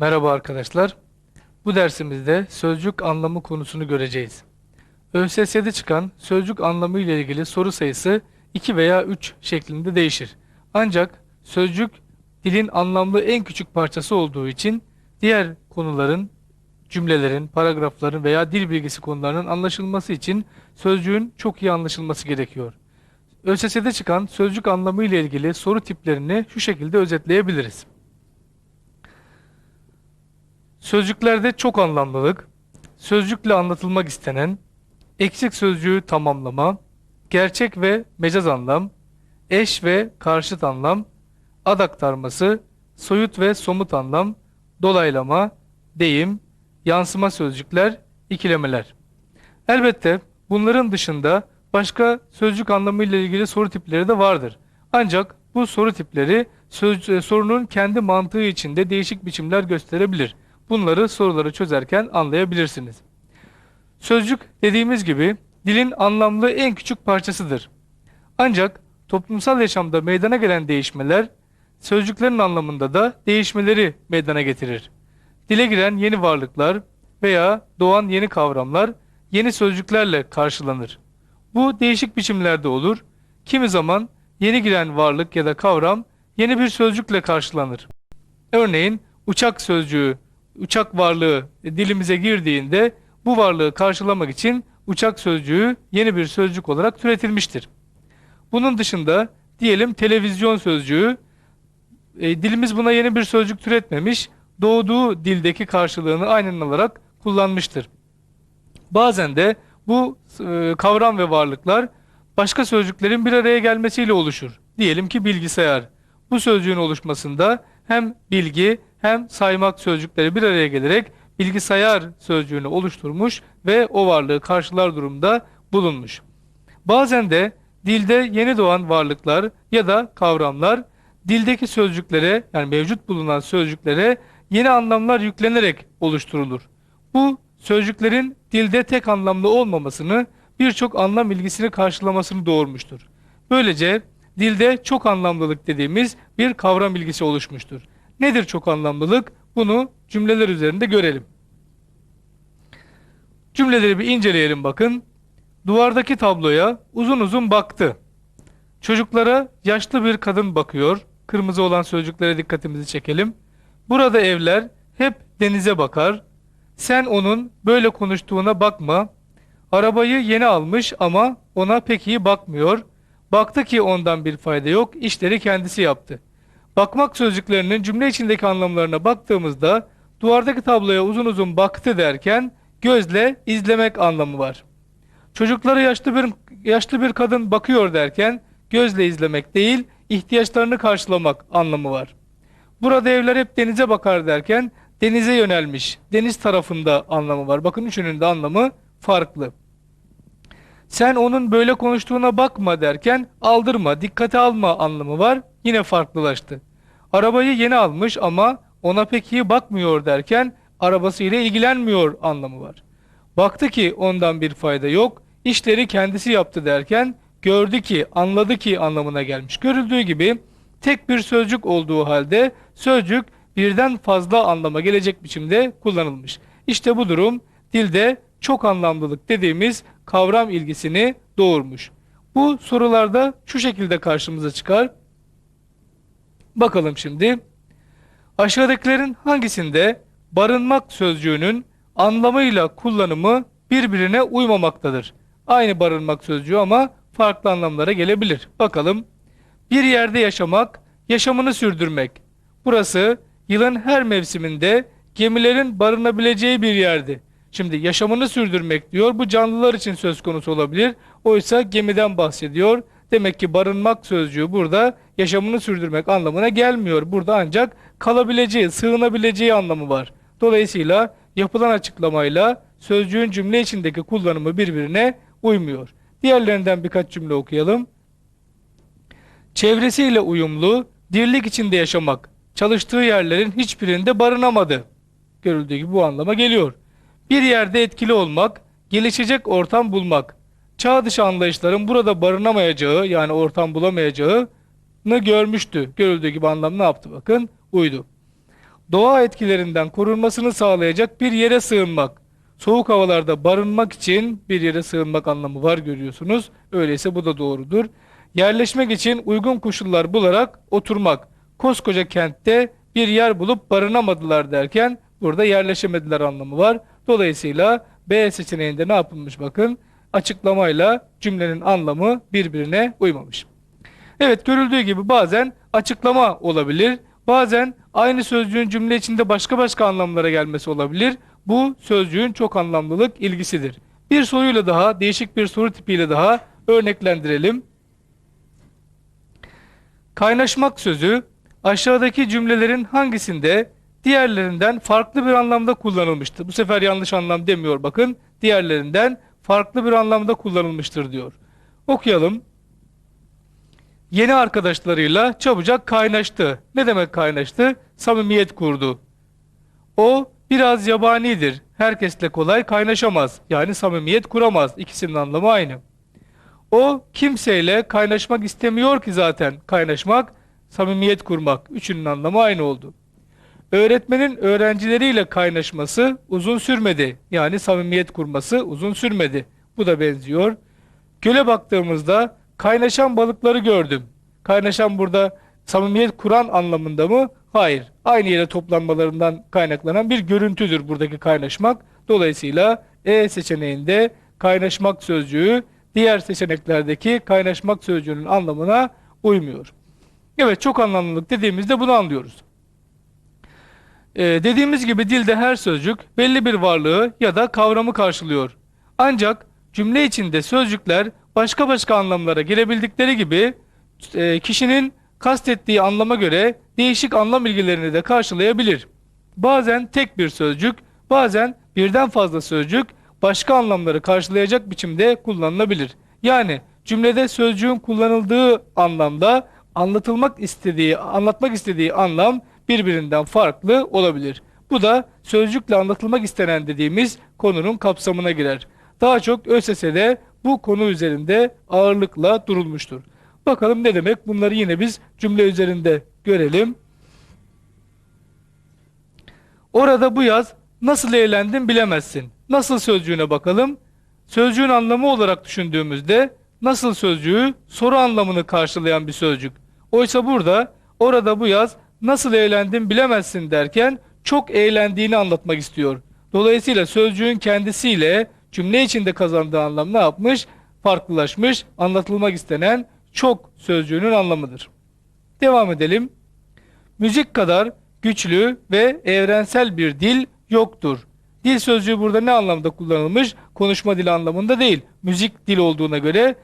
Merhaba arkadaşlar. Bu dersimizde sözcük anlamı konusunu göreceğiz. ÖSS'de çıkan sözcük anlamı ile ilgili soru sayısı 2 veya 3 şeklinde değişir. Ancak sözcük dilin anlamlı en küçük parçası olduğu için diğer konuların, cümlelerin, paragrafların veya dil bilgisi konularının anlaşılması için sözcüğün çok iyi anlaşılması gerekiyor. ÖSS'de çıkan sözcük anlamı ile ilgili soru tiplerini şu şekilde özetleyebiliriz. Sözcüklerde çok anlamlılık, sözcükle anlatılmak istenen, eksik sözcüğü tamamlama, gerçek ve mecaz anlam, eş ve karşıt anlam, ad aktarması, soyut ve somut anlam, dolaylama, deyim, yansıma sözcükler, ikilemeler. Elbette bunların dışında başka sözcük anlamıyla ilgili soru tipleri de vardır. Ancak bu soru tipleri söz, e, sorunun kendi mantığı içinde değişik biçimler gösterebilir. Bunları soruları çözerken anlayabilirsiniz. Sözcük dediğimiz gibi dilin anlamlı en küçük parçasıdır. Ancak toplumsal yaşamda meydana gelen değişmeler sözcüklerin anlamında da değişmeleri meydana getirir. Dile giren yeni varlıklar veya doğan yeni kavramlar yeni sözcüklerle karşılanır. Bu değişik biçimlerde olur. Kimi zaman yeni giren varlık ya da kavram yeni bir sözcükle karşılanır. Örneğin uçak sözcüğü, uçak varlığı dilimize girdiğinde bu varlığı karşılamak için uçak sözcüğü yeni bir sözcük olarak türetilmiştir. Bunun dışında diyelim televizyon sözcüğü e, dilimiz buna yeni bir sözcük türetmemiş, doğduğu dildeki karşılığını aynen olarak kullanmıştır. Bazen de bu e, kavram ve varlıklar başka sözcüklerin bir araya gelmesiyle oluşur. Diyelim ki bilgisayar. Bu sözcüğün oluşmasında hem bilgi hem saymak sözcükleri bir araya gelerek bilgisayar sözcüğünü oluşturmuş ve o varlığı karşılar durumda bulunmuş. Bazen de dilde yeni doğan varlıklar ya da kavramlar dildeki sözcüklere yani mevcut bulunan sözcüklere yeni anlamlar yüklenerek oluşturulur. Bu sözcüklerin dilde tek anlamlı olmamasını birçok anlam ilgisini karşılamasını doğurmuştur. Böylece dilde çok anlamlılık dediğimiz bir kavram ilgisi oluşmuştur. Nedir çok anlamlılık? Bunu cümleler üzerinde görelim. Cümleleri bir inceleyelim bakın. Duvardaki tabloya uzun uzun baktı. Çocuklara yaşlı bir kadın bakıyor. Kırmızı olan sözcüklere dikkatimizi çekelim. Burada evler hep denize bakar. Sen onun böyle konuştuğuna bakma. Arabayı yeni almış ama ona pek iyi bakmıyor. Baktı ki ondan bir fayda yok, işleri kendisi yaptı. Bakmak sözcüklerinin cümle içindeki anlamlarına baktığımızda duvardaki tabloya uzun uzun baktı derken gözle izlemek anlamı var. Çocuklara yaşlı bir yaşlı bir kadın bakıyor derken gözle izlemek değil, ihtiyaçlarını karşılamak anlamı var. Burada evler hep denize bakar derken denize yönelmiş, deniz tarafında anlamı var. Bakın üçünün de anlamı farklı. Sen onun böyle konuştuğuna bakma derken aldırma, dikkate alma anlamı var. Yine farklılaştı. Arabayı yeni almış ama ona pek iyi bakmıyor derken arabasıyla ilgilenmiyor anlamı var. Baktı ki ondan bir fayda yok, işleri kendisi yaptı derken gördü ki, anladı ki anlamına gelmiş. Görüldüğü gibi tek bir sözcük olduğu halde sözcük birden fazla anlama gelecek biçimde kullanılmış. İşte bu durum dilde çok anlamlılık dediğimiz kavram ilgisini doğurmuş. Bu sorularda şu şekilde karşımıza çıkar. Bakalım şimdi. Aşağıdakilerin hangisinde barınmak sözcüğünün anlamıyla kullanımı birbirine uymamaktadır? Aynı barınmak sözcüğü ama farklı anlamlara gelebilir. Bakalım. Bir yerde yaşamak, yaşamını sürdürmek. Burası yılın her mevsiminde gemilerin barınabileceği bir yerdi. Şimdi yaşamını sürdürmek diyor. Bu canlılar için söz konusu olabilir. Oysa gemiden bahsediyor. Demek ki barınmak sözcüğü burada yaşamını sürdürmek anlamına gelmiyor. Burada ancak kalabileceği, sığınabileceği anlamı var. Dolayısıyla yapılan açıklamayla sözcüğün cümle içindeki kullanımı birbirine uymuyor. Diğerlerinden birkaç cümle okuyalım. Çevresiyle uyumlu, dirlik içinde yaşamak, çalıştığı yerlerin hiçbirinde barınamadı. Görüldüğü gibi bu anlama geliyor. Bir yerde etkili olmak, gelişecek ortam bulmak. Çağ dışı anlayışların burada barınamayacağı yani ortam bulamayacağını görmüştü. Görüldüğü gibi anlam ne yaptı bakın? Uydu. doğa etkilerinden korunmasını sağlayacak bir yere sığınmak. Soğuk havalarda barınmak için bir yere sığınmak anlamı var görüyorsunuz. Öyleyse bu da doğrudur. Yerleşmek için uygun koşullar bularak oturmak. Koskoca kentte bir yer bulup barınamadılar derken burada yerleşemediler anlamı var. Dolayısıyla B seçeneğinde ne yapılmış bakın açıklamayla cümlenin anlamı birbirine uymamış. Evet görüldüğü gibi bazen açıklama olabilir. Bazen aynı sözcüğün cümle içinde başka başka anlamlara gelmesi olabilir. Bu sözcüğün çok anlamlılık ilgisidir. Bir soruyla daha, değişik bir soru tipiyle daha örneklendirelim. Kaynaşmak sözü aşağıdaki cümlelerin hangisinde diğerlerinden farklı bir anlamda kullanılmıştır? Bu sefer yanlış anlam demiyor bakın. Diğerlerinden farklı bir anlamda kullanılmıştır diyor. Okuyalım. Yeni arkadaşlarıyla çabucak kaynaştı. Ne demek kaynaştı? Samimiyet kurdu. O biraz yabanidir. Herkesle kolay kaynaşamaz. Yani samimiyet kuramaz. İkisinin anlamı aynı. O kimseyle kaynaşmak istemiyor ki zaten. Kaynaşmak, samimiyet kurmak. Üçünün anlamı aynı oldu. Öğretmenin öğrencileriyle kaynaşması uzun sürmedi. Yani samimiyet kurması uzun sürmedi. Bu da benziyor. Göle baktığımızda kaynaşan balıkları gördüm. Kaynaşan burada samimiyet kuran anlamında mı? Hayır. Aynı yere toplanmalarından kaynaklanan bir görüntüdür buradaki kaynaşmak. Dolayısıyla E seçeneğinde kaynaşmak sözcüğü diğer seçeneklerdeki kaynaşmak sözcüğünün anlamına uymuyor. Evet çok anlamlılık dediğimizde bunu anlıyoruz. Ee, dediğimiz gibi dilde her sözcük belli bir varlığı ya da kavramı karşılıyor. Ancak cümle içinde sözcükler başka başka anlamlara gelebildikleri gibi e, kişinin kastettiği anlama göre değişik anlam bilgilerini de karşılayabilir. Bazen tek bir sözcük, bazen birden fazla sözcük başka anlamları karşılayacak biçimde kullanılabilir. Yani cümlede sözcüğün kullanıldığı anlamda anlatılmak istediği, anlatmak istediği anlam birbirinden farklı olabilir. Bu da sözcükle anlatılmak istenen dediğimiz konunun kapsamına girer. Daha çok ÖSS'de bu konu üzerinde ağırlıkla durulmuştur. Bakalım ne demek? Bunları yine biz cümle üzerinde görelim. Orada bu yaz nasıl eğlendin bilemezsin. Nasıl sözcüğüne bakalım. Sözcüğün anlamı olarak düşündüğümüzde nasıl sözcüğü soru anlamını karşılayan bir sözcük. Oysa burada orada bu yaz nasıl eğlendin bilemezsin derken çok eğlendiğini anlatmak istiyor. Dolayısıyla sözcüğün kendisiyle cümle içinde kazandığı anlam ne yapmış? Farklılaşmış, anlatılmak istenen çok sözcüğünün anlamıdır. Devam edelim. Müzik kadar güçlü ve evrensel bir dil yoktur. Dil sözcüğü burada ne anlamda kullanılmış? Konuşma dili anlamında değil. Müzik dil olduğuna göre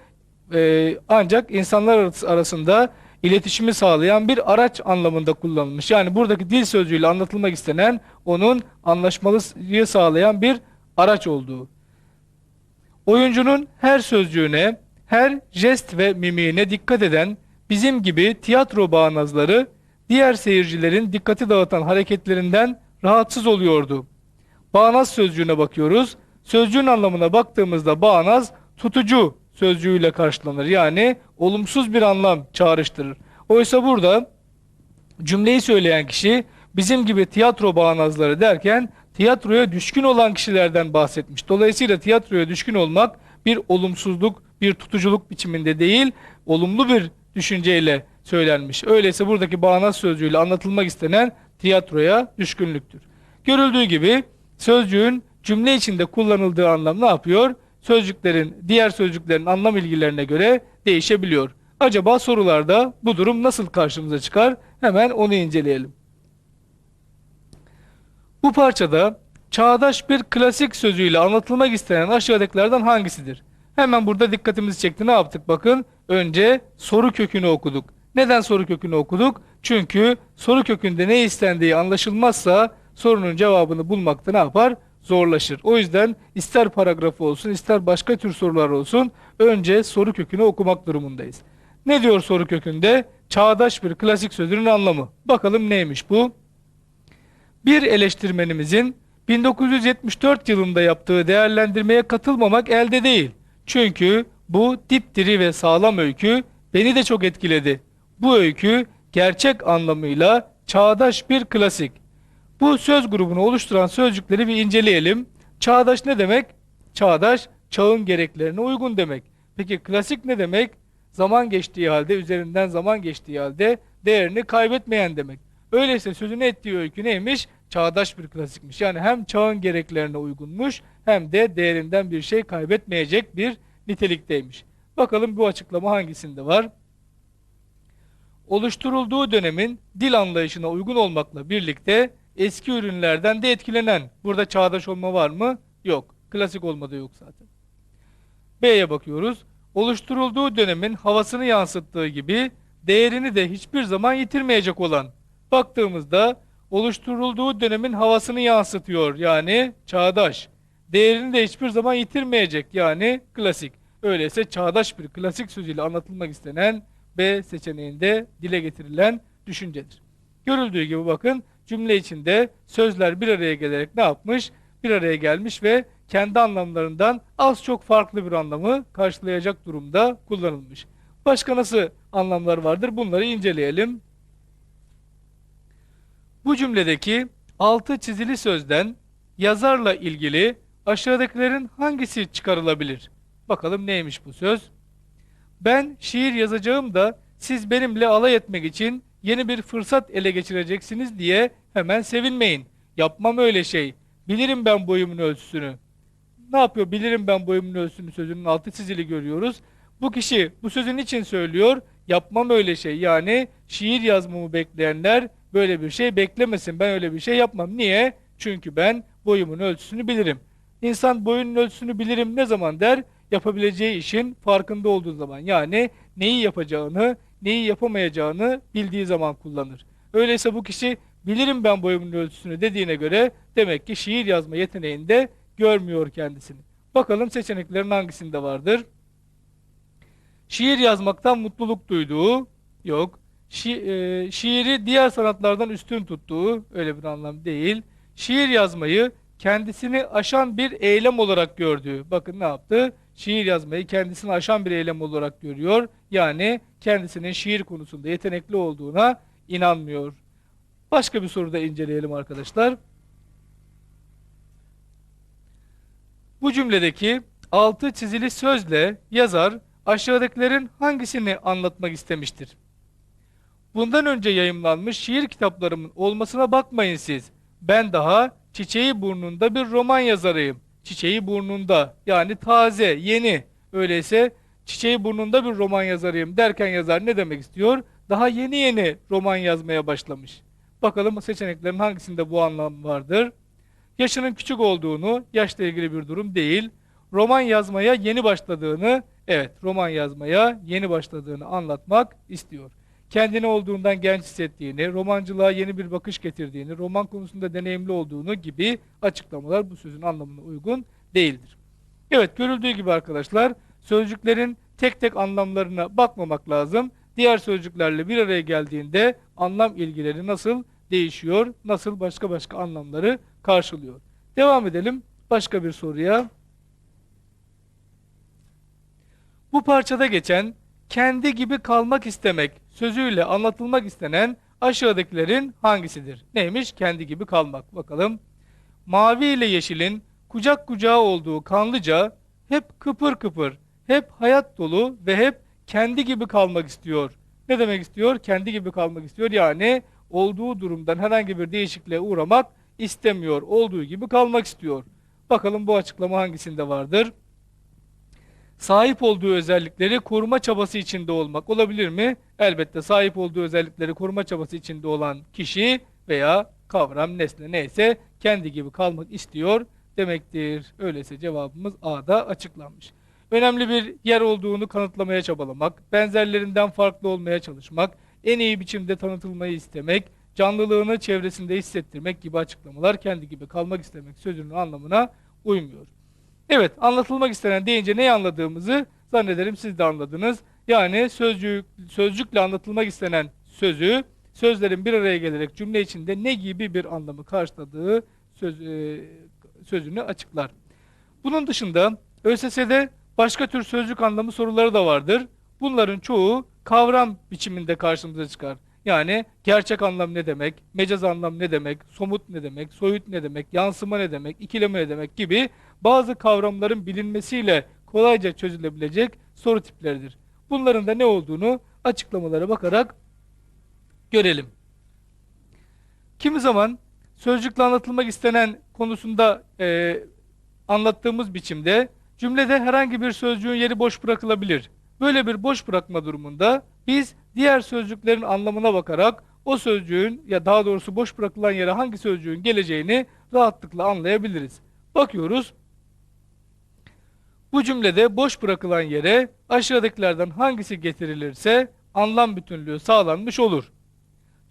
e, ancak insanlar arasında iletişimi sağlayan bir araç anlamında kullanılmış. Yani buradaki dil sözcüğüyle anlatılmak istenen onun anlaşmalıyı sağlayan bir araç olduğu. Oyuncunun her sözcüğüne, her jest ve mimiğine dikkat eden bizim gibi tiyatro bağnazları diğer seyircilerin dikkati dağıtan hareketlerinden rahatsız oluyordu. Bağnaz sözcüğüne bakıyoruz. Sözcüğün anlamına baktığımızda bağnaz tutucu sözcüğüyle karşılanır. Yani olumsuz bir anlam çağrıştırır. Oysa burada cümleyi söyleyen kişi bizim gibi tiyatro bağnazları derken tiyatroya düşkün olan kişilerden bahsetmiş. Dolayısıyla tiyatroya düşkün olmak bir olumsuzluk, bir tutuculuk biçiminde değil, olumlu bir düşünceyle söylenmiş. Öyleyse buradaki bağnaz sözcüğüyle anlatılmak istenen tiyatroya düşkünlüktür. Görüldüğü gibi sözcüğün cümle içinde kullanıldığı anlam ne yapıyor? Sözcüklerin, diğer sözcüklerin anlam ilgilerine göre değişebiliyor. Acaba sorularda bu durum nasıl karşımıza çıkar? Hemen onu inceleyelim. Bu parçada çağdaş bir klasik sözüyle anlatılmak istenen aşağıdakilerden hangisidir? Hemen burada dikkatimizi çekti. Ne yaptık? Bakın önce soru kökünü okuduk. Neden soru kökünü okuduk? Çünkü soru kökünde ne istendiği anlaşılmazsa sorunun cevabını bulmakta ne yapar? Zorlaşır. O yüzden ister paragrafı olsun ister başka tür sorular olsun önce soru kökünü okumak durumundayız. Ne diyor soru kökünde? Çağdaş bir klasik sözünün anlamı. Bakalım neymiş bu? Bir eleştirmenimizin 1974 yılında yaptığı değerlendirmeye katılmamak elde değil. Çünkü bu dipdiri ve sağlam öykü beni de çok etkiledi. Bu öykü gerçek anlamıyla çağdaş bir klasik. Bu söz grubunu oluşturan sözcükleri bir inceleyelim. Çağdaş ne demek? Çağdaş, çağın gereklerine uygun demek. Peki klasik ne demek? Zaman geçtiği halde, üzerinden zaman geçtiği halde değerini kaybetmeyen demek. Öyleyse sözünü ettiği öykü neymiş? Çağdaş bir klasikmiş. Yani hem çağın gereklerine uygunmuş hem de değerinden bir şey kaybetmeyecek bir nitelikteymiş. Bakalım bu açıklama hangisinde var? Oluşturulduğu dönemin dil anlayışına uygun olmakla birlikte eski ürünlerden de etkilenen. Burada çağdaş olma var mı? Yok. Klasik olma da yok zaten. B'ye bakıyoruz. Oluşturulduğu dönemin havasını yansıttığı gibi değerini de hiçbir zaman yitirmeyecek olan. Baktığımızda oluşturulduğu dönemin havasını yansıtıyor yani çağdaş. Değerini de hiçbir zaman yitirmeyecek yani klasik. Öyleyse çağdaş bir klasik sözüyle anlatılmak istenen B seçeneğinde dile getirilen düşüncedir. Görüldüğü gibi bakın cümle içinde sözler bir araya gelerek ne yapmış? Bir araya gelmiş ve kendi anlamlarından az çok farklı bir anlamı karşılayacak durumda kullanılmış. Başka nasıl anlamlar vardır? Bunları inceleyelim. Bu cümledeki altı çizili sözden yazarla ilgili aşağıdakilerin hangisi çıkarılabilir? Bakalım neymiş bu söz? Ben şiir yazacağım da siz benimle alay etmek için yeni bir fırsat ele geçireceksiniz diye hemen sevinmeyin. Yapmam öyle şey. Bilirim ben boyumun ölçüsünü. Ne yapıyor? Bilirim ben boyumun ölçüsünü sözünün altı çizili görüyoruz. Bu kişi bu sözün için söylüyor. Yapmam öyle şey. Yani şiir yazmamı bekleyenler böyle bir şey beklemesin. Ben öyle bir şey yapmam. Niye? Çünkü ben boyumun ölçüsünü bilirim. İnsan boyunun ölçüsünü bilirim ne zaman der? Yapabileceği işin farkında olduğu zaman. Yani neyi yapacağını, neyi yapamayacağını bildiği zaman kullanır. Öyleyse bu kişi bilirim ben boyumun ölçüsünü dediğine göre demek ki şiir yazma yeteneğinde görmüyor kendisini. Bakalım seçeneklerin hangisinde vardır? Şiir yazmaktan mutluluk duyduğu yok. Şi, e, şiiri diğer sanatlardan üstün tuttuğu öyle bir anlam değil. Şiir yazmayı kendisini aşan bir eylem olarak gördüğü. Bakın ne yaptı? Şiir yazmayı kendisini aşan bir eylem olarak görüyor. Yani kendisinin şiir konusunda yetenekli olduğuna inanmıyor. Başka bir soruda inceleyelim arkadaşlar. Bu cümledeki altı çizili sözle yazar aşağıdakilerin hangisini anlatmak istemiştir? Bundan önce yayımlanmış şiir kitaplarımın olmasına bakmayın siz. Ben daha çiçeği burnunda bir roman yazarıyım. Çiçeği burnunda yani taze, yeni. Öyleyse çiçeği burnunda bir roman yazarıyım derken yazar ne demek istiyor? Daha yeni yeni roman yazmaya başlamış. Bakalım seçeneklerin hangisinde bu anlam vardır? Yaşının küçük olduğunu, yaşla ilgili bir durum değil. Roman yazmaya yeni başladığını, evet roman yazmaya yeni başladığını anlatmak istiyor. Kendini olduğundan genç hissettiğini, romancılığa yeni bir bakış getirdiğini, roman konusunda deneyimli olduğunu gibi açıklamalar bu sözün anlamına uygun değildir. Evet görüldüğü gibi arkadaşlar sözcüklerin tek tek anlamlarına bakmamak lazım. Diğer sözcüklerle bir araya geldiğinde anlam ilgileri nasıl değişiyor, nasıl başka başka anlamları karşılıyor. Devam edelim başka bir soruya. Bu parçada geçen kendi gibi kalmak istemek sözüyle anlatılmak istenen aşağıdakilerin hangisidir? Neymiş? Kendi gibi kalmak. Bakalım. Mavi ile yeşilin kucak kucağa olduğu kanlıca hep kıpır kıpır, hep hayat dolu ve hep kendi gibi kalmak istiyor. Ne demek istiyor? Kendi gibi kalmak istiyor. Yani olduğu durumdan herhangi bir değişikliğe uğramak istemiyor. Olduğu gibi kalmak istiyor. Bakalım bu açıklama hangisinde vardır? Sahip olduğu özellikleri koruma çabası içinde olmak olabilir mi? Elbette sahip olduğu özellikleri koruma çabası içinde olan kişi veya kavram, nesne neyse kendi gibi kalmak istiyor demektir. Öyleyse cevabımız A'da açıklanmış. Önemli bir yer olduğunu kanıtlamaya çabalamak, benzerlerinden farklı olmaya çalışmak, en iyi biçimde tanıtılmayı istemek, canlılığını çevresinde hissettirmek gibi açıklamalar kendi gibi kalmak istemek sözünün anlamına uymuyor. Evet, anlatılmak istenen deyince neyi anladığımızı zannederim siz de anladınız. Yani sözcük, sözcükle anlatılmak istenen sözü, sözlerin bir araya gelerek cümle içinde ne gibi bir anlamı karşıladığı söz, e, sözünü açıklar. Bunun dışında ÖSS'de başka tür sözcük anlamı soruları da vardır. Bunların çoğu kavram biçiminde karşımıza çıkar. Yani gerçek anlam ne demek, mecaz anlam ne demek, somut ne demek, soyut ne demek, yansıma ne demek, ikileme ne demek gibi bazı kavramların bilinmesiyle kolayca çözülebilecek soru tipleridir. Bunların da ne olduğunu açıklamalara bakarak görelim. Kimi zaman sözcükle anlatılmak istenen konusunda e, anlattığımız biçimde cümlede herhangi bir sözcüğün yeri boş bırakılabilir. Böyle bir boş bırakma durumunda biz diğer sözcüklerin anlamına bakarak o sözcüğün ya daha doğrusu boş bırakılan yere hangi sözcüğün geleceğini rahatlıkla anlayabiliriz. Bakıyoruz. Bu cümlede boş bırakılan yere aşağıdakilerden hangisi getirilirse anlam bütünlüğü sağlanmış olur.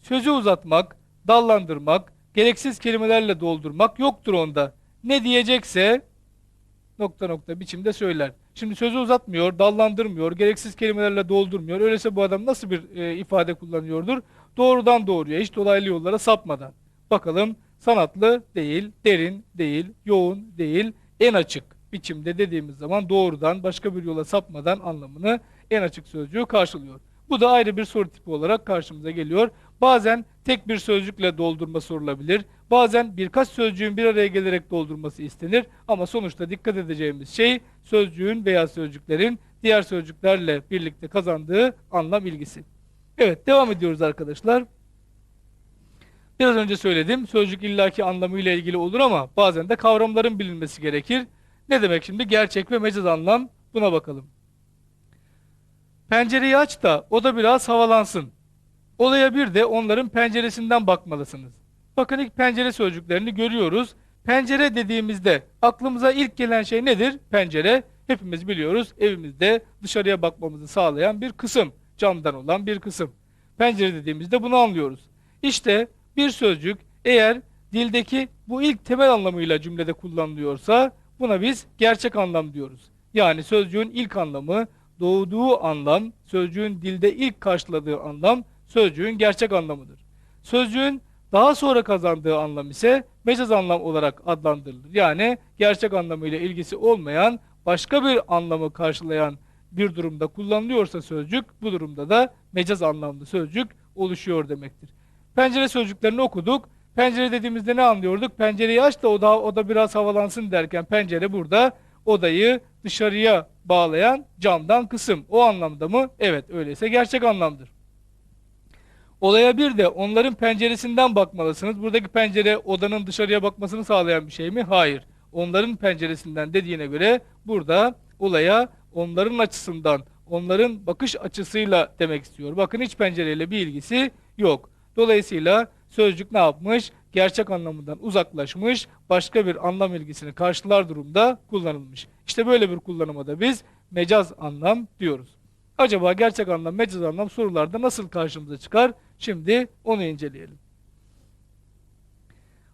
Sözü uzatmak, dallandırmak, gereksiz kelimelerle doldurmak yoktur onda. Ne diyecekse nokta nokta biçimde söyler. Şimdi sözü uzatmıyor, dallandırmıyor, gereksiz kelimelerle doldurmuyor. Öyleyse bu adam nasıl bir e, ifade kullanıyordur? Doğrudan doğruya, hiç dolaylı yollara sapmadan. Bakalım sanatlı değil, derin değil, yoğun değil, en açık biçimde dediğimiz zaman doğrudan başka bir yola sapmadan anlamını en açık sözcüğü karşılıyor. Bu da ayrı bir soru tipi olarak karşımıza geliyor. Bazen tek bir sözcükle doldurma sorulabilir. Bazen birkaç sözcüğün bir araya gelerek doldurması istenir. Ama sonuçta dikkat edeceğimiz şey sözcüğün veya sözcüklerin diğer sözcüklerle birlikte kazandığı anlam ilgisi. Evet devam ediyoruz arkadaşlar. Biraz önce söyledim. Sözcük illaki anlamıyla ilgili olur ama bazen de kavramların bilinmesi gerekir. Ne demek şimdi? Gerçek ve mecaz anlam. Buna bakalım. Pencereyi aç da o da biraz havalansın. Olaya bir de onların penceresinden bakmalısınız. Bakın ilk pencere sözcüklerini görüyoruz. Pencere dediğimizde aklımıza ilk gelen şey nedir? Pencere. Hepimiz biliyoruz evimizde dışarıya bakmamızı sağlayan bir kısım. Camdan olan bir kısım. Pencere dediğimizde bunu anlıyoruz. İşte bir sözcük eğer dildeki bu ilk temel anlamıyla cümlede kullanılıyorsa buna biz gerçek anlam diyoruz. Yani sözcüğün ilk anlamı, doğduğu anlam, sözcüğün dilde ilk karşıladığı anlam sözcüğün gerçek anlamıdır. Sözcüğün daha sonra kazandığı anlam ise mecaz anlam olarak adlandırılır. Yani gerçek anlamıyla ilgisi olmayan başka bir anlamı karşılayan bir durumda kullanılıyorsa sözcük bu durumda da mecaz anlamlı sözcük oluşuyor demektir. Pencere sözcüklerini okuduk. Pencere dediğimizde ne anlıyorduk? Pencereyi aç da o da, o da biraz havalansın derken pencere burada odayı dışarıya bağlayan camdan kısım. O anlamda mı? Evet öyleyse gerçek anlamdır. Olaya bir de onların penceresinden bakmalısınız. Buradaki pencere odanın dışarıya bakmasını sağlayan bir şey mi? Hayır. Onların penceresinden dediğine göre burada olaya onların açısından, onların bakış açısıyla demek istiyor. Bakın hiç pencereyle bir ilgisi yok. Dolayısıyla sözcük ne yapmış? Gerçek anlamından uzaklaşmış, başka bir anlam ilgisini karşılar durumda kullanılmış. İşte böyle bir kullanıma da biz mecaz anlam diyoruz. Acaba gerçek anlam, mecaz anlam sorularda nasıl karşımıza çıkar? Şimdi onu inceleyelim.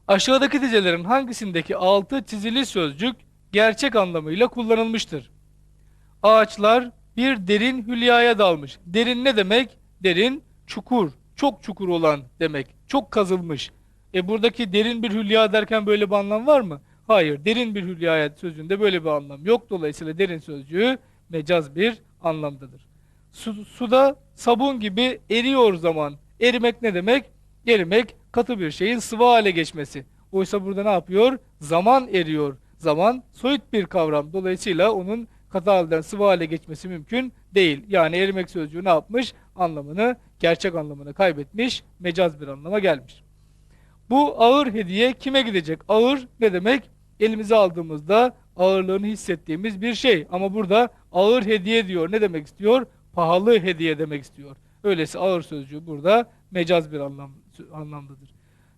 Aşağıdaki dizelerin hangisindeki altı çizili sözcük gerçek anlamıyla kullanılmıştır? Ağaçlar bir derin hülyaya dalmış. Derin ne demek? Derin, çukur, çok çukur olan demek. Çok kazılmış. E buradaki derin bir hülya derken böyle bir anlam var mı? Hayır, derin bir hülyaya sözünde böyle bir anlam yok. Dolayısıyla derin sözcüğü mecaz bir anlamdadır. Su, suda sabun gibi eriyor zaman. Erimek ne demek? Erimek katı bir şeyin sıvı hale geçmesi. Oysa burada ne yapıyor? Zaman eriyor. Zaman soyut bir kavram. Dolayısıyla onun katı halden sıvı hale geçmesi mümkün değil. Yani erimek sözcüğü ne yapmış? Anlamını, gerçek anlamını kaybetmiş, mecaz bir anlama gelmiş. Bu ağır hediye kime gidecek? Ağır ne demek? Elimize aldığımızda ağırlığını hissettiğimiz bir şey. Ama burada ağır hediye diyor. Ne demek istiyor? Pahalı hediye demek istiyor. Öyleyse ağır sözcüğü burada mecaz bir anlam, anlamdadır.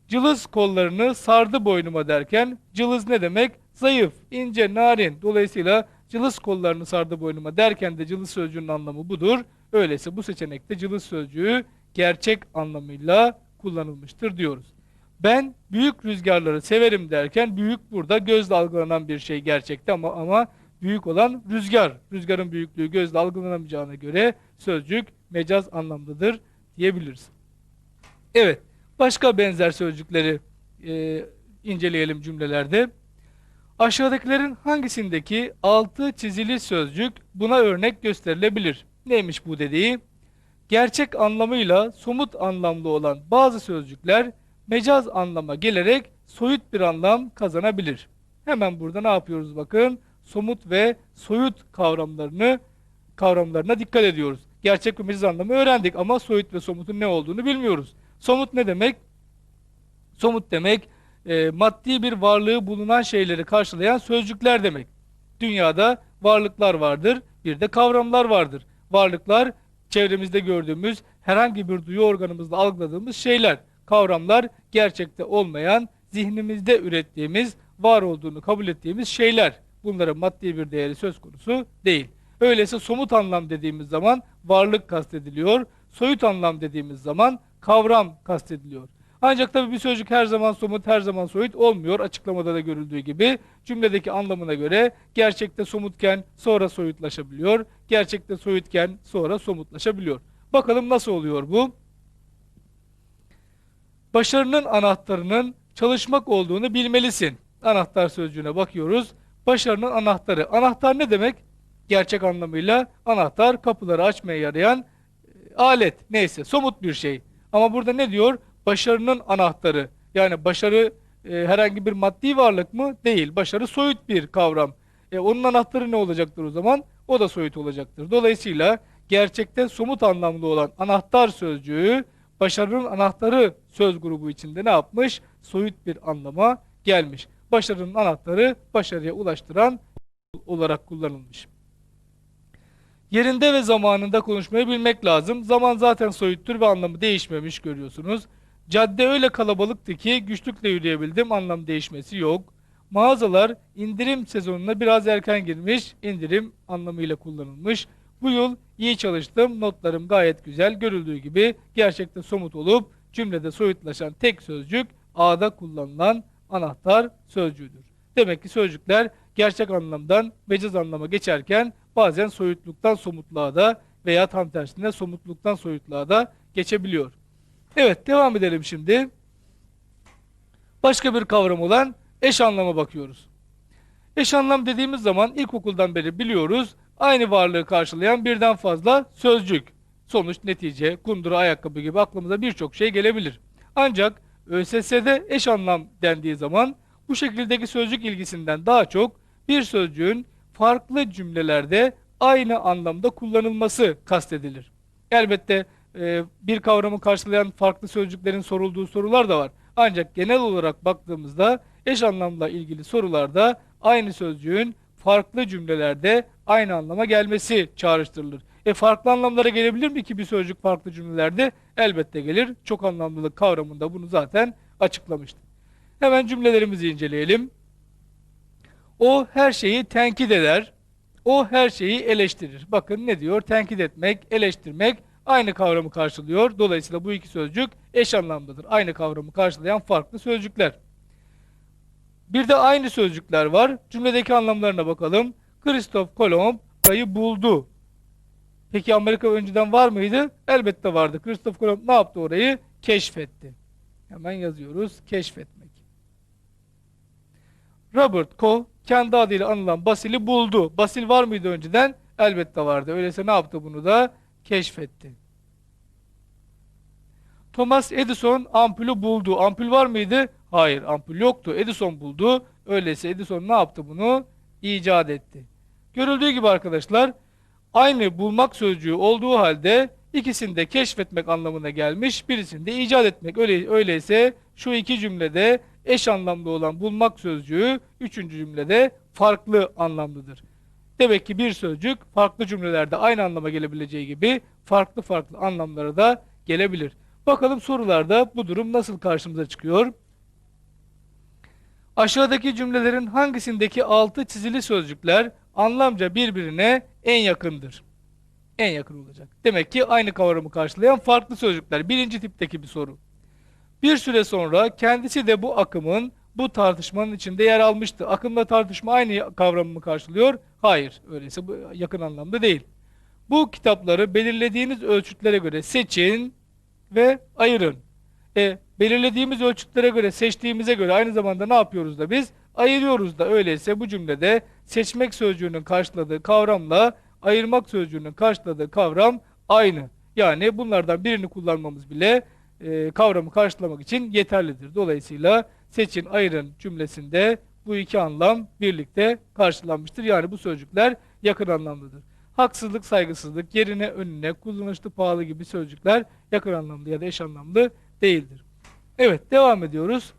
Cılız kollarını sardı boynuma derken cılız ne demek? Zayıf, ince, narin. Dolayısıyla cılız kollarını sardı boynuma derken de cılız sözcüğünün anlamı budur. Öyleyse bu seçenekte cılız sözcüğü gerçek anlamıyla kullanılmıştır diyoruz. Ben büyük rüzgarları severim derken büyük burada gözle algılanan bir şey gerçekte ama ama büyük olan rüzgar. Rüzgarın büyüklüğü gözle algılanamayacağına göre sözcük mecaz anlamdadır diyebiliriz. Evet, başka benzer sözcükleri e, inceleyelim cümlelerde. Aşağıdakilerin hangisindeki altı çizili sözcük buna örnek gösterilebilir? Neymiş bu dediği? gerçek anlamıyla somut anlamlı olan bazı sözcükler mecaz anlama gelerek soyut bir anlam kazanabilir. Hemen burada ne yapıyoruz bakın? Somut ve soyut kavramlarını kavramlarına dikkat ediyoruz. Gerçek ve mecaz anlamı öğrendik ama soyut ve somutun ne olduğunu bilmiyoruz. Somut ne demek? Somut demek e, maddi bir varlığı bulunan şeyleri karşılayan sözcükler demek. Dünyada varlıklar vardır, bir de kavramlar vardır. Varlıklar çevremizde gördüğümüz herhangi bir duyu organımızda algıladığımız şeyler. Kavramlar gerçekte olmayan, zihnimizde ürettiğimiz, var olduğunu kabul ettiğimiz şeyler. Bunların maddi bir değeri söz konusu değil. Öyleyse somut anlam dediğimiz zaman varlık kastediliyor. Soyut anlam dediğimiz zaman kavram kastediliyor. Ancak tabii bir sözcük her zaman somut, her zaman soyut olmuyor. Açıklamada da görüldüğü gibi cümledeki anlamına göre gerçekte somutken sonra soyutlaşabiliyor. Gerçekte soyutken sonra somutlaşabiliyor. Bakalım nasıl oluyor bu? Başarının anahtarının çalışmak olduğunu bilmelisin. Anahtar sözcüğüne bakıyoruz. Başarının anahtarı. Anahtar ne demek? Gerçek anlamıyla anahtar kapıları açmaya yarayan e, alet. Neyse somut bir şey. Ama burada ne diyor? Başarının anahtarı. Yani başarı e, herhangi bir maddi varlık mı? Değil. Başarı soyut bir kavram. E, onun anahtarı ne olacaktır o zaman? O da soyut olacaktır. Dolayısıyla gerçekte somut anlamlı olan anahtar sözcüğü başarının anahtarı söz grubu içinde ne yapmış? Soyut bir anlama gelmiş. Başarının anahtarı başarıya ulaştıran olarak kullanılmış. Yerinde ve zamanında konuşmayı bilmek lazım. Zaman zaten soyuttur ve anlamı değişmemiş görüyorsunuz. Cadde öyle kalabalıktı ki güçlükle yürüyebildim anlam değişmesi yok. Mağazalar indirim sezonuna biraz erken girmiş, indirim anlamıyla kullanılmış. Bu yıl iyi çalıştım, notlarım gayet güzel. Görüldüğü gibi gerçekte somut olup cümlede soyutlaşan tek sözcük A'da kullanılan anahtar sözcüğüdür. Demek ki sözcükler gerçek anlamdan mecaz anlama geçerken bazen soyutluktan somutluğa da veya tam tersine somutluktan soyutluğa da geçebiliyor. Evet devam edelim şimdi. Başka bir kavram olan eş anlama bakıyoruz. Eş anlam dediğimiz zaman ilkokuldan beri biliyoruz aynı varlığı karşılayan birden fazla sözcük. Sonuç, netice, kundura, ayakkabı gibi aklımıza birçok şey gelebilir. Ancak ÖSS'de eş anlam dendiği zaman bu şekildeki sözcük ilgisinden daha çok bir sözcüğün farklı cümlelerde aynı anlamda kullanılması kastedilir. Elbette e, bir kavramı karşılayan farklı sözcüklerin sorulduğu sorular da var. Ancak genel olarak baktığımızda eş anlamla ilgili sorularda aynı sözcüğün farklı cümlelerde aynı anlama gelmesi çağrıştırılır. E farklı anlamlara gelebilir mi ki bir sözcük farklı cümlelerde? Elbette gelir. Çok anlamlılık kavramında bunu zaten açıklamıştım. Hemen cümlelerimizi inceleyelim. O her şeyi tenkit eder. O her şeyi eleştirir. Bakın ne diyor? Tenkit etmek, eleştirmek aynı kavramı karşılıyor. Dolayısıyla bu iki sözcük eş anlamdadır. Aynı kavramı karşılayan farklı sözcükler. Bir de aynı sözcükler var. Cümledeki anlamlarına bakalım. Christoph Kolomb burayı buldu. Peki Amerika önceden var mıydı? Elbette vardı. Christoph Kolomb ne yaptı orayı? Keşfetti. Hemen yazıyoruz. Keşfetmek. Robert Koch kendi adıyla anılan Basil'i buldu. Basil var mıydı önceden? Elbette vardı. Öyleyse ne yaptı bunu da? Keşfetti. Thomas Edison ampulü buldu. Ampul var mıydı? Hayır, ampul yoktu. Edison buldu. Öyleyse Edison ne yaptı bunu? İcat etti. Görüldüğü gibi arkadaşlar, aynı bulmak sözcüğü olduğu halde ikisinde keşfetmek anlamına gelmiş, birisinde icat etmek. Öyle, öyleyse şu iki cümlede eş anlamlı olan bulmak sözcüğü üçüncü cümlede farklı anlamlıdır. Demek ki bir sözcük farklı cümlelerde aynı anlama gelebileceği gibi farklı farklı anlamlara da gelebilir. Bakalım sorularda bu durum nasıl karşımıza çıkıyor? Aşağıdaki cümlelerin hangisindeki altı çizili sözcükler anlamca birbirine en yakındır? En yakın olacak. Demek ki aynı kavramı karşılayan farklı sözcükler. Birinci tipteki bir soru. Bir süre sonra kendisi de bu akımın, bu tartışmanın içinde yer almıştı. Akımla tartışma aynı kavramı mı karşılıyor? Hayır. Öyleyse bu yakın anlamda değil. Bu kitapları belirlediğiniz ölçütlere göre seçin ve ayırın. E, belirlediğimiz ölçütlere göre, seçtiğimize göre aynı zamanda ne yapıyoruz da biz? Ayırıyoruz da öyleyse bu cümlede seçmek sözcüğünün karşıladığı kavramla ayırmak sözcüğünün karşıladığı kavram aynı. Yani bunlardan birini kullanmamız bile e, kavramı karşılamak için yeterlidir. Dolayısıyla seçin ayırın cümlesinde bu iki anlam birlikte karşılanmıştır. Yani bu sözcükler yakın anlamlıdır. Haksızlık, saygısızlık, yerine, önüne, kullanışlı, pahalı gibi sözcükler yakın anlamlı ya da eş anlamlı değildir. Evet, devam ediyoruz.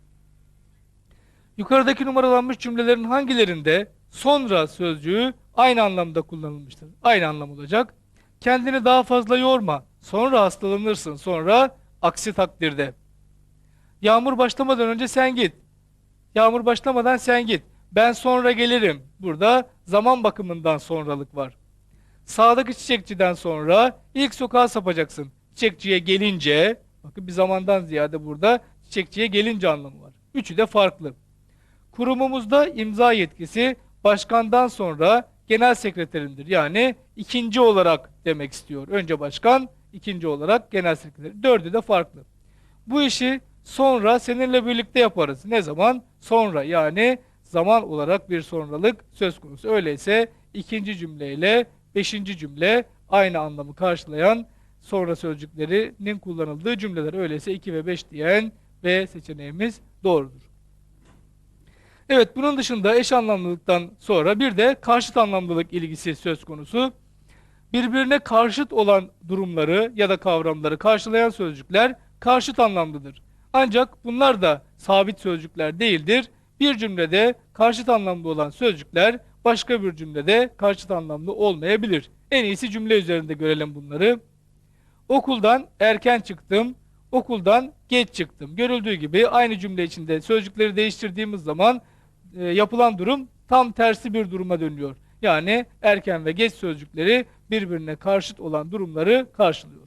Yukarıdaki numaralanmış cümlelerin hangilerinde sonra sözcüğü aynı anlamda kullanılmıştır? Aynı anlam olacak. Kendini daha fazla yorma. Sonra hastalanırsın. Sonra aksi takdirde. Yağmur başlamadan önce sen git. Yağmur başlamadan sen git. Ben sonra gelirim. Burada zaman bakımından sonralık var. Sağdaki çiçekçiden sonra ilk sokağa sapacaksın. Çiçekçiye gelince, bakın bir zamandan ziyade burada çiçekçiye gelince anlamı var. Üçü de farklı. Kurumumuzda imza yetkisi başkandan sonra genel sekreterindir. Yani ikinci olarak demek istiyor. Önce başkan, ikinci olarak genel sekreter. Dördü de farklı. Bu işi sonra seninle birlikte yaparız. Ne zaman? Sonra yani zaman olarak bir sonralık söz konusu. Öyleyse ikinci cümleyle beşinci cümle aynı anlamı karşılayan sonra sözcüklerinin kullanıldığı cümleler. Öyleyse 2 ve 5 diyen B seçeneğimiz doğrudur. Evet bunun dışında eş anlamlılıktan sonra bir de karşıt anlamlılık ilgisi söz konusu. Birbirine karşıt olan durumları ya da kavramları karşılayan sözcükler karşıt anlamlıdır. Ancak bunlar da sabit sözcükler değildir. Bir cümlede karşıt anlamlı olan sözcükler başka bir cümlede karşıt anlamlı olmayabilir. En iyisi cümle üzerinde görelim bunları. Okuldan erken çıktım, okuldan geç çıktım. Görüldüğü gibi aynı cümle içinde sözcükleri değiştirdiğimiz zaman e, yapılan durum tam tersi bir duruma dönüyor. Yani erken ve geç sözcükleri birbirine karşıt olan durumları karşılıyor.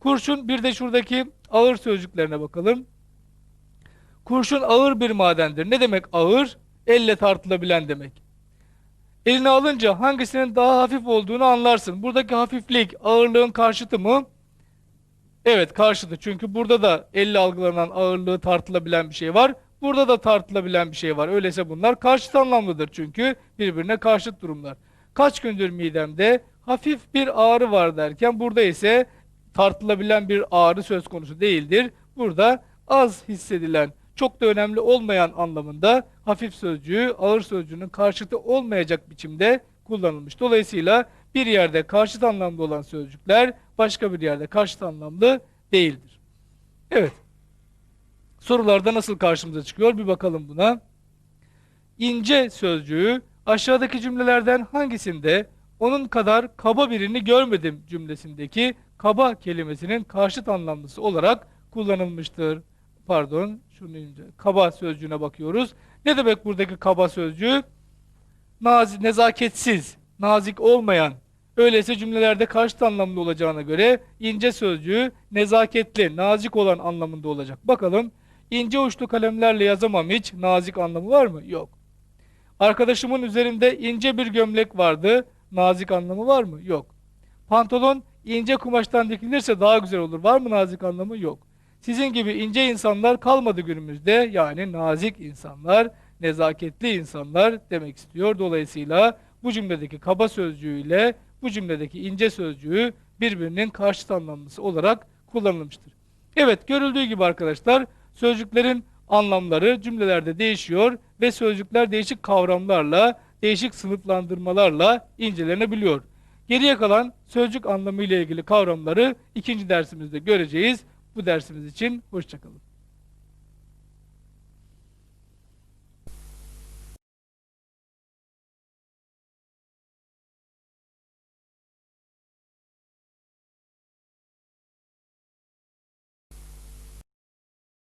Kurşun bir de şuradaki ağır sözcüklerine bakalım. Kurşun ağır bir madendir. Ne demek ağır? Elle tartılabilen demek. Eline alınca hangisinin daha hafif olduğunu anlarsın. Buradaki hafiflik ağırlığın karşıtı mı? Evet karşıtı. Çünkü burada da elle algılanan ağırlığı tartılabilen bir şey var. Burada da tartılabilen bir şey var. Öyleyse bunlar karşıt anlamlıdır çünkü birbirine karşıt durumlar. Kaç gündür midemde hafif bir ağrı var derken burada ise tartılabilen bir ağrı söz konusu değildir. Burada az hissedilen, çok da önemli olmayan anlamında hafif sözcüğü ağır sözcüğünün karşıtı olmayacak biçimde kullanılmış. Dolayısıyla bir yerde karşıt anlamlı olan sözcükler başka bir yerde karşıt anlamlı değildir. Evet. Sorularda nasıl karşımıza çıkıyor bir bakalım buna. İnce sözcüğü aşağıdaki cümlelerden hangisinde onun kadar kaba birini görmedim cümlesindeki kaba kelimesinin karşıt anlamlısı olarak kullanılmıştır. Pardon, şunu ince. Kaba sözcüğüne bakıyoruz. Ne demek buradaki kaba sözcüğü? Nazik, nezaketsiz, nazik olmayan. Öyleyse cümlelerde karşıt anlamlı olacağına göre ince sözcüğü nezaketli, nazik olan anlamında olacak. Bakalım ince uçlu kalemlerle yazamam hiç nazik anlamı var mı? Yok. Arkadaşımın üzerinde ince bir gömlek vardı. Nazik anlamı var mı? Yok. Pantolon ince kumaştan dikilirse daha güzel olur. Var mı nazik anlamı? Yok. Sizin gibi ince insanlar kalmadı günümüzde. Yani nazik insanlar, nezaketli insanlar demek istiyor. Dolayısıyla bu cümledeki kaba sözcüğüyle bu cümledeki ince sözcüğü birbirinin karşıt anlamlısı olarak kullanılmıştır. Evet görüldüğü gibi arkadaşlar sözcüklerin anlamları cümlelerde değişiyor ve sözcükler değişik kavramlarla, değişik sınıflandırmalarla incelenebiliyor. Geriye kalan sözcük anlamı ile ilgili kavramları ikinci dersimizde göreceğiz. Bu dersimiz için hoşçakalın.